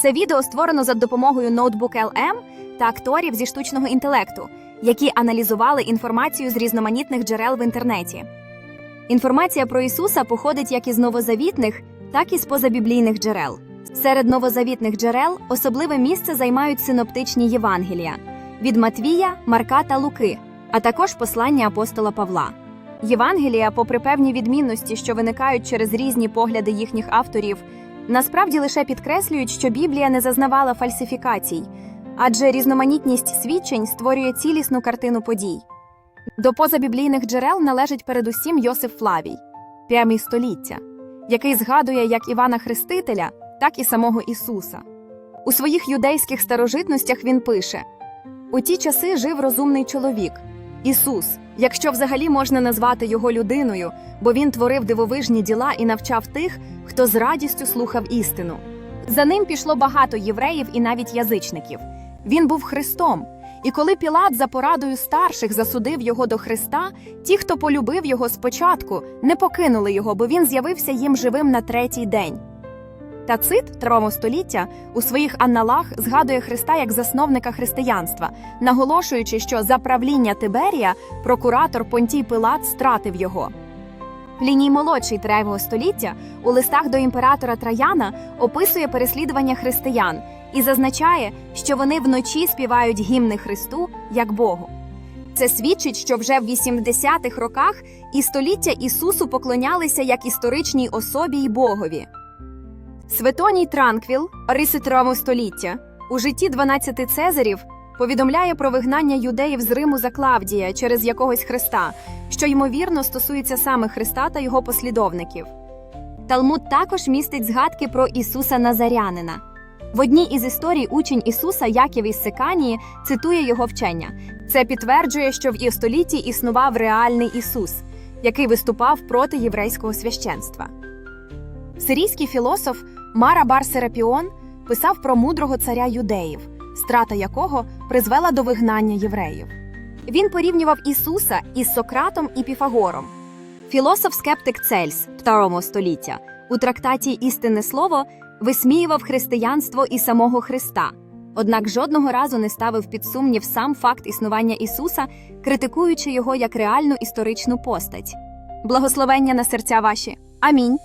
Це відео створено за допомогою Notebook LM та акторів зі штучного інтелекту, які аналізували інформацію з різноманітних джерел в інтернеті. Інформація про Ісуса походить як із новозавітних, так і з позабіблійних джерел. Серед новозавітних джерел особливе місце займають синоптичні Євангелія від Матвія, Марка та Луки, а також послання апостола Павла. Євангелія, попри певні відмінності, що виникають через різні погляди їхніх авторів, насправді лише підкреслюють, що Біблія не зазнавала фальсифікацій, адже різноманітність свідчень створює цілісну картину подій. До позабіблійних джерел належить передусім Йосиф Флавій, прямий століття, який згадує як Івана Хрестителя, так і самого Ісуса. У своїх юдейських старожитностях він пише: у ті часи жив розумний чоловік, Ісус, якщо взагалі можна назвати його людиною, бо він творив дивовижні діла і навчав тих, хто з радістю слухав істину. За ним пішло багато євреїв і навіть язичників. Він був Христом. І коли Пілат за порадою старших засудив його до Христа, ті, хто полюбив його спочатку, не покинули його, бо він з'явився їм живим на третій день. Тацит, травому століття, у своїх анналах згадує Христа як засновника християнства, наголошуючи, що за правління Тиберія прокуратор Понтій Пилат стратив його. Пліній молодший третього століття у листах до імператора Траяна описує переслідування християн і зазначає, що вони вночі співають гімни Христу як Богу. Це свідчить, що вже в 80-х роках і століття Ісусу поклонялися як історичній особі й Богові. Светоній Транквіл, риси травму століття, у житті 12 цезарів повідомляє про вигнання юдеїв з Риму за Клавдія через якогось Христа, що ймовірно стосується саме Христа та його послідовників. Талмуд також містить згадки про Ісуса Назарянина. В одній із історій учень Ісуса Яків із Сиканії цитує його вчення. Це підтверджує, що в і столітті існував реальний Ісус, який виступав проти єврейського священства. Сирійський філософ Мара Бар Серапіон писав про мудрого царя юдеїв, страта якого призвела до вигнання євреїв. Він порівнював Ісуса із Сократом і Піфагором. Філософ-скептик Цельс второго століття у трактаті Істинне слово висміював християнство і самого Христа, однак жодного разу не ставив під сумнів сам факт існування Ісуса, критикуючи його як реальну історичну постать. Благословення на серця ваші. Амінь.